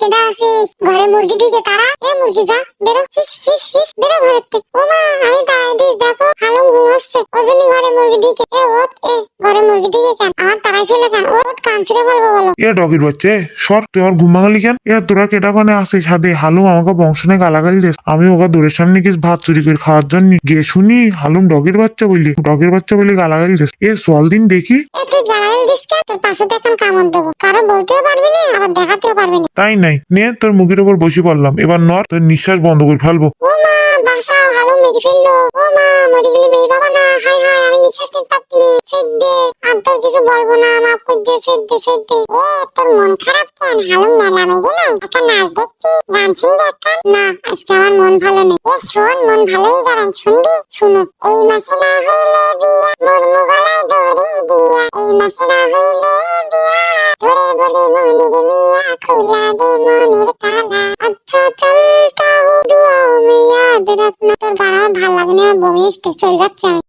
কেডা আছিস? ঘরে মুরগি ঢুকে তারা? এ মুরগি যা, বেরো। হিস হিস হিস, বেরো ঘরের থেকে ও মা, আমি তাড়াই দিস, দেখো। হালুম ঘুমাচ্ছে ওজনই ঘরে মুরগি ঢুকে এ ওট এ, ঘরে মুরগি ঢুকে কেন? আমার তাড়াই ছিল কেন ওট কান ছিঁড়ে বলব বলো? এ ডগির বাচ্চা সর তুই আমার ঘুম ভাঙালি কেন? এ তোরা কেটা কানে আসিস? হাতে হালুম আমাকে বংশনে গালাগালি দিস। আমি ওকে দূরের সামনে গিয়ে ভাত চুরি করে খাওয়ার জন্য গিয়ে শুনি হালুম ডগির বাচ্চা বললি ডগির বাচ্চা বলে গালাগালি দিস। এ চল দিন দেখি। তুই গালাগাল দিস কেন? তোর পাশে এখন কামড় দেবো। কারও বলতেও পারবি না আবার দেখাতেও পারবি না। তাই নাই। নে তোর মুখের ওপর বসে পড়লাম। এবার নর তোর নিঃশ্বাস বন্ধ করে ফেলব। ও মা বাসাও হালু মেরে ফেলল। ও মা মরে গেলে বেই বাবা। না হাই পারছি না সেদ দে। আর তোর কিছু বলব না, মাফ করে দে সেদ দে সেদ দে। এ, তোর মন খারাপ কেন? হালু মেলা মেরে নাই? একটা নাচ দেখবি, গান শুনবি একটা? না, আজকে আমার মন ভালো নেই। এ, শোন, মন ভালোই গান শুনবি? শুনো। এই মাসে না হইলে বিয়া, মোর মোবাইলে দড়ি দিয়া। এই মাসে না হইলে বিয়া ধরে বলি মনির মিয়া খুইলা দে মনির তালা। আচ্ছা চলতা হু দুয়া মে ইয়াদ রাখনা তোর গান আমার ভালো লাগে না বমি চলে যাচ্ছে আমি।